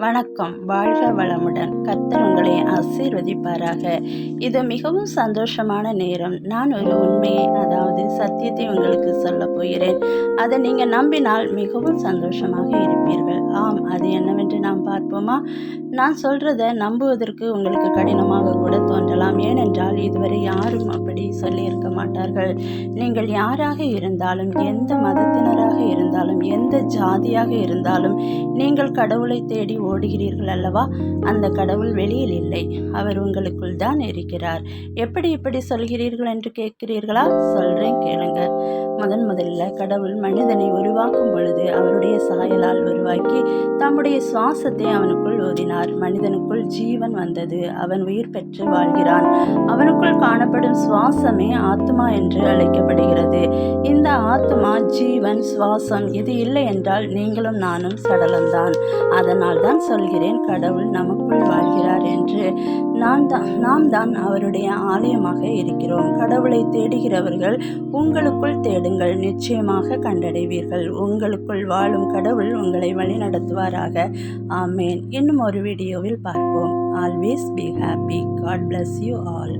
வணக்கம். வாழ்க வளமுடன். கத்தர் உங்களை ஆசீர்வதிப்பாராக. இது மிகவும் சந்தோஷமான நேரம். நான் ஒரு உண்மையை அதாவது சத்தியத்தை உங்களுக்கு சொல்ல போகிறேன். அதை நீங்கள் நம்பினால் மிகவும் சந்தோஷமாக இருப்பீர்கள். ஆம் அது என்னவென்று நாம் பார்ப்போமா? நான் சொல்கிறத நம்புவதற்கு உங்களுக்கு கடினமாக கூட தோன்றலாம். ஏனென்றால் இதுவரை யாரும் அப்படி சொல்லியிருக்க மாட்டார்கள். நீங்கள் யாராக இருந்தாலும் எந்த மதத்தினராக இருந்தாலும் எந்த ஜாதியாக இருந்தாலும் நீங்கள் கடவுளை தேடி ஓடுகிறீர்கள் அல்லவா? அந்த கடவுள் வெளியில் இல்லை. அவர் உங்களுக்குள் தான் இருக்கிறார். எப்படி இப்படி சொல்கிறீர்கள் என்று கேட்கிறீர்களா? சொல்கிறேன் கேளுங்க. முதன் முதல்ல கடவுள் மனிதனை உருவாக்கும் பொழுது அவருடைய சாயலால் உருவாக்கி தம்முடைய சுவாசத்தை அவனுக்குள் ஓதினார். மனிதனுக்குள் ஜீவன் வந்தது. அவன் உயிர் பெற்று வாழ்கிறான். அவனுக்குள் காணப்படும் சுவாசமே ஆத்மா என்று அழைக்கப்படுகிறது. ஆத்மா ஜீவன் சுவாசம் இது இல்லை என்றால் நீங்களும் நானும் சடலம்தான். அதனால் தான் சொல்கிறேன் கடவுள் நமக்குள் வாழ்கிறார் என்று. நான் தான் நாம் தான் அவருடைய ஆலயமாக இருக்கிறோம். கடவுளை தேடுகிறவர்கள் உங்களுக்குள் தேடுங்கள் நிச்சயமாக கண்டடைவீர்கள். உங்களுக்குள் வாழும் கடவுள் உங்களை வழிநடத்துவாராக. ஆமேன். இன்னும் ஒரு வீடியோவில் பார்ப்போம். Always be happy God bless you all